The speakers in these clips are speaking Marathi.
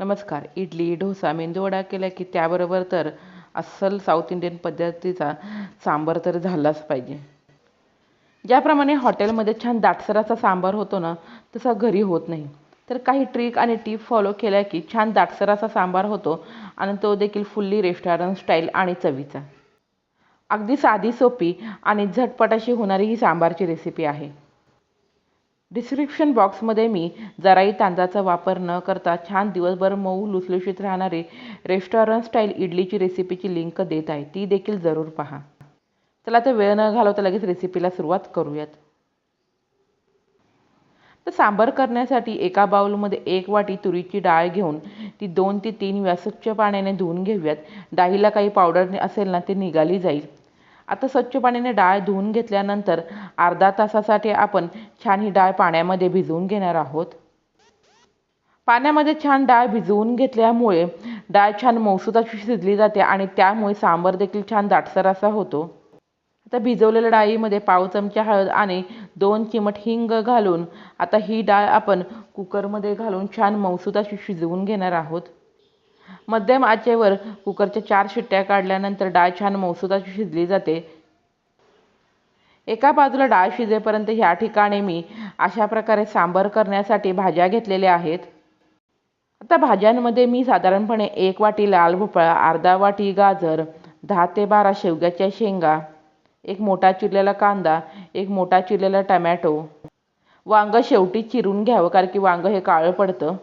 नमस्कार. इडली डोसा मेंदूवडा केला की त्याबरोबर तर अस्सल साऊथ इंडियन पद्धतीचा सांबार तर झालाच पाहिजे. ज्याप्रमाणे हॉटेलमध्ये छान दाटसराचा सांबार होतो ना तसा घरी होत नाही. तर काही ट्रिक आणि टीप फॉलो केल्या की छान दाटसराचा सांबार होतो आणि तो देखील फुल्ली रेस्टॉरंट स्टाईल आणि चवीचा. अगदी साधी सोपी आणि झटपट अशी होणारी ही सांबारची रेसिपी आहे. डिस्क्रिप्शन बॉक्समध्ये मी जराही तांदळाचा वापर न करता छान दिवसभर मऊ लुसलुशीत राहणारी रेस्टॉरंट स्टाईल इडलीची रेसिपीची लिंक देत आहे. ती देखील जरूर पहा. चला तर वेळ न घालवता लगेच रेसिपीला सुरुवात करूयात. तर सांबार करण्यासाठी एका बाउलमध्ये एक वाटी तुरीची डाळ घेऊन ती दोन ते तीन वेळा स्वच्छ पाण्याने धुवून घेऊयात. डाळीला काही पावडर असेल ना ते निघाली जाईल. आता स्वच्छ पाण्याने डाळ धुवून घेतल्यानंतर अर्धा तासासाठी आपण छान ही डाळ पाण्यामध्ये भिजवून घेणार आहोत. पाण्यामध्ये छान डाळ भिजवून घेतल्यामुळे डाळ छान मौसूद अशी शिजली जाते आणि त्यामुळे सांबर देखील छान दाटसर असा होतो. आता भिजवलेल्या डाळीमध्ये पाव चमचा हळद आणि दोन चिमट हिंग घालून आता ही डाळ आपण कुकरमध्ये घालून छान मौसूद अशी शिजवून घेणार आहोत. मध्यम आचेवर कुकरच्या चार शिट्ट्या काढल्यानंतर डाळ छान मौसुदाची शिजली जाते. एका बाजूला डाळ शिजेपर्यंत ह्या ठिकाणी मी अशा प्रकारे सांबर करण्यासाठी भाज्या घेतलेल्या आहेत. आता भाज्यांमध्ये मी साधारणपणे एक वाटी लाल भोपळा अर्धा वाटी गाजर दहा ते बारा शेवग्याच्या शेंगा एक मोठा चिरलेला कांदा एक मोठा चिरलेला टमॅटो. वांगं शेवटी चिरून घ्यावं कारण की वांगं हे काळं पडतं.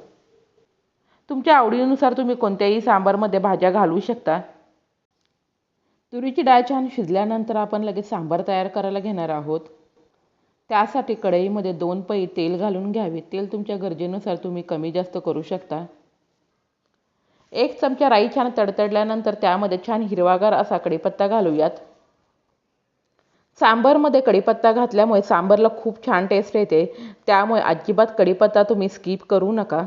तुमच्या आवडीनुसार तुम्ही कोणत्याही सांबारमध्ये भाज्या घालू शकता. तुरीची डाळ छान शिजल्यानंतर आपण लगेच सांबार तयार करायला घेणार आहोत. त्यासाठी कढईमध्ये दोन पै तेल घालून घ्यावे. तेल तुमच्या गरजेनुसार तुम्ही कमी जास्त करू शकता. एक चमचा राई छान तडतडल्यानंतर त्यामध्ये छान हिरवागार असा कढीपत्ता घालूयात. सांबारमध्ये कढीपत्ता घातल्यामुळे सांबारला खूप छान टेस्ट येते. त्यामुळे अजिबात कढीपत्ता तुम्ही स्किप करू नका.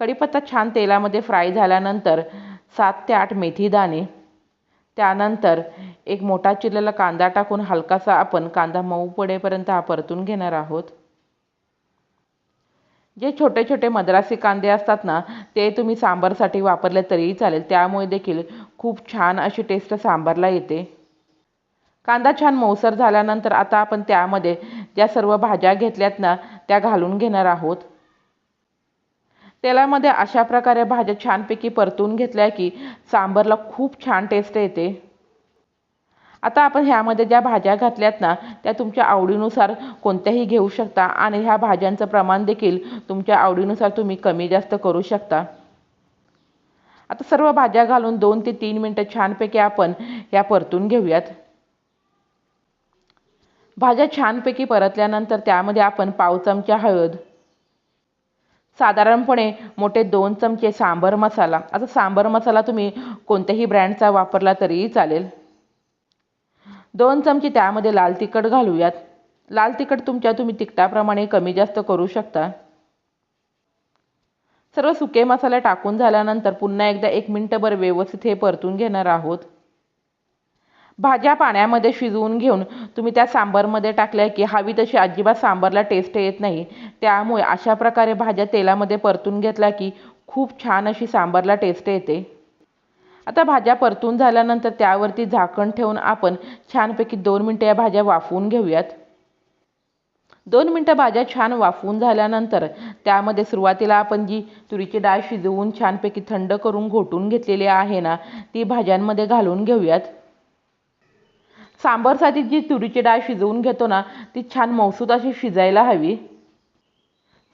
कढीपत्ता छान तेलामध्ये फ्राय झाल्यानंतर सात ते आठ मेथीदाणे त्यानंतर एक मोठा चिरलेला कांदा टाकून हलकासा आपण कांदा मऊ पडेपर्यंत हा परतून घेणार आहोत. जे छोटे छोटे मद्रासी कांदे असतात ना ते तुम्ही सांबारसाठी वापरले तरीही चालेल. त्यामुळे देखील खूप छान अशी टेस्ट सांबारला येते. कांदा छान मऊसर झाल्यानंतर आता आपण त्यामध्ये ज्या सर्व भाज्या घेतल्यात ना त्या घालून घेणार आहोत. तेलामध्ये अशा प्रकारे भाज्या छानपैकी परतून घेतल्या की सांबरला खूप छान टेस्ट येते. आता आपण ह्यामध्ये ज्या भाज्या घातल्यात ना त्या तुमच्या आवडीनुसार कोणत्याही घेऊ शकता आणि ह्या भाज्यांचं प्रमाण देखील तुमच्या आवडीनुसार तुम्ही कमी जास्त करू शकता. आता सर्व भाज्या घालून दोन ते तीन मिनटं छानपैकी आपण ह्या परतून घेऊयात. भाज्या छानपैकी परतल्यानंतर त्यामध्ये आपण पाव चमचा हळद साधारणपणे मोठे दोन चमचे सांबर मसाला. आता सांबर मसाला तुम्ही कोणत्याही ब्रँडचा वापरला तरीही चालेल. दोन चमचे त्यामध्ये लाल तिखट घालूयात. लाल तिखट तुमच्या तुम्ही तिखटाप्रमाणे कमी जास्त करू शकता. सर्व सुके मसाले टाकून झाल्यानंतर पुन्हा एकदा एक मिनटभर व्यवस्थित हे परतून घेणार आहोत. भाज्या पाण्यामध्ये शिजवून घेऊन तुम्ही त्या सांबारमध्ये टाकल्या की हवी तशी अजिबात सांबारला टेस्ट येत नाही. त्यामुळे अशा प्रकारे भाज्या तेलामध्ये परतून घेतल्या की खूप छान अशी सांबारला टेस्ट येते. आता भाज्या परतून झाल्यानंतर त्यावरती झाकण ठेवून आपण छानपैकी दोन मिनटं या भाज्या वाफवून घेऊयात. दोन मिनटं भाज्या छान वाफवून झाल्यानंतर त्यामध्ये सुरुवातीला आपण जी तुरीची डाळ शिजवून छानपैकी थंड करून घोटून घेतलेली आहे ना ती भाज्यांमध्ये घालून घेऊयात. सांबारसाठी जी तुरीची डाळ शिजवून घेतो ना ती छान मौसूद अशी शिजायला हवी.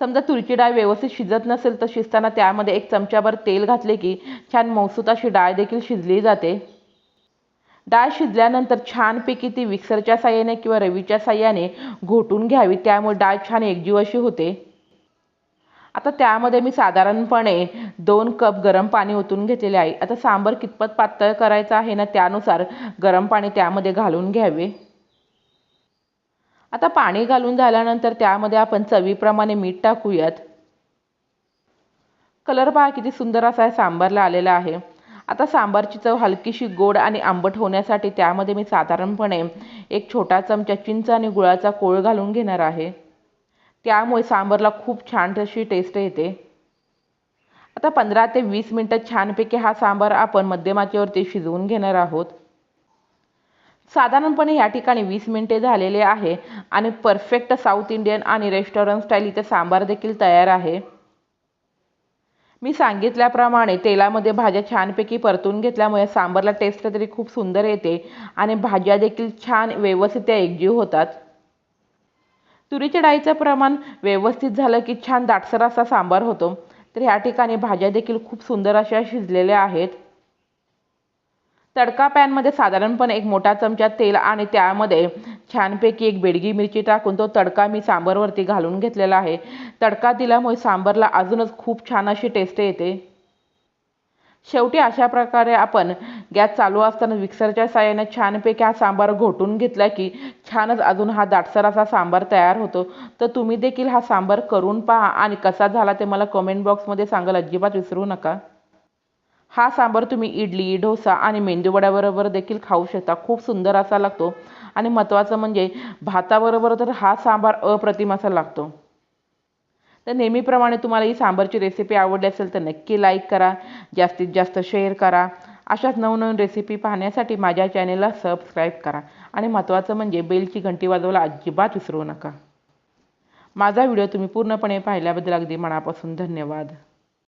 समजा तुरीची डाळ व्यवस्थित शिजत नसेल तर शिजताना त्यामध्ये एक चमच्याभर तेल घातले की छान मौसूद अशी डाळ देखील शिजली जाते. डाळ शिजल्यानंतर छानपैकी ती मिक्सरच्या साह्याने किंवा रवीच्या साह्याने घोटून घ्यावी त्यामुळे डाळ छान एकजीव अशी होते. आता त्यामध्ये मी साधारणपणे दोन कप गरम पाणी ओतून घेतलेले आहे. आता सांबर कितपत पातळ करायचं आहे ना त्यानुसार गरम पाणी त्यामध्ये घालून घ्यावे. आता पाणी घालून झाल्यानंतर त्यामध्ये आपण चवीप्रमाणे मीठ टाकूयात. कलर पहा किती सुंदर असा सांबारला आलेला आहे. आता सांबारची चव हलकीशी गोड आणि आंबट होण्यासाठी त्यामध्ये मी साधारणपणे एक छोटा चमचा चिंच आणि गुळाचा कोळ घालून घेणार आहे. त्यामुळे सांबारला खूप छान अशी टेस्ट येते. आता पंधरा ते वीस मिनटं छानपैकी हा सांबार आपण मध्यमाचेवरती शिजवून घेणार आहोत. साधारणपणे या ठिकाणी वीस मिनिटे झालेले आहे आणि परफेक्ट साऊथ इंडियन आणि रेस्टॉरंट स्टाईल इथे सांबार देखील तयार आहे. मी सांगितल्याप्रमाणे तेलामध्ये भाज्या छानपैकी परतून घेतल्यामुळे सांबारला टेस्ट तरी खूप सुंदर येते आणि भाज्या देखील छान व्यवस्थित त्या एकजीव होतात. तुरीच्या डाळीचं प्रमाण व्यवस्थित झालं की छान दाटसर असा सांबार होतो. तर ह्या ठिकाणी भाज्या देखील खूप सुंदर अशा शिजलेल्या आहेत. तडका पॅनमध्ये साधारणपणे एक मोठा चमचा तेल आणि त्यामध्ये छानपैकी एक बेडगी मिरची टाकून तो तडका मी सांबारवरती घालून घेतलेला आहे. तडका दिल्यामुळे सांबारला अजूनच खूप छान अशी टेस्ट येते. शेवटी अशा प्रकारे आपण गॅस चालू असताना मिक्सरच्या साह्याने छानपैकी हा सांबार घोटून घेतला की छानच अजून हा दाटसर असा सांबार तयार होतो. तर तुम्ही देखील हा सांबार करून पहा आणि कसा झाला ते मला कमेंट बॉक्समध्ये सांगाल. अजिबात विसरू नका. हा सांबार तुम्ही इडली डोसा आणि मेंदूवड्याबरोबर देखील खाऊ शकता. खूप सुंदर असा लागतो. आणि महत्त्वाचं म्हणजे भाताबरोबर तर हा सांबार अप्रतिम असा लागतो. तर नेहमीप्रमाणे तुम्हाला ही सांबारची रेसिपी आवडली असेल तर नक्की लाईक करा जास्तीत जास्त शेअर करा. अशाच नवनवीन रेसिपी पाहण्यासाठी माझ्या चॅनेलला सबस्क्राईब करा. आणि महत्त्वाचं म्हणजे बेलची घंटी वाजवायला अजिबात विसरू नका. माझा व्हिडिओ तुम्ही पूर्णपणे पाहिल्याबद्दल अगदी मनापासून धन्यवाद.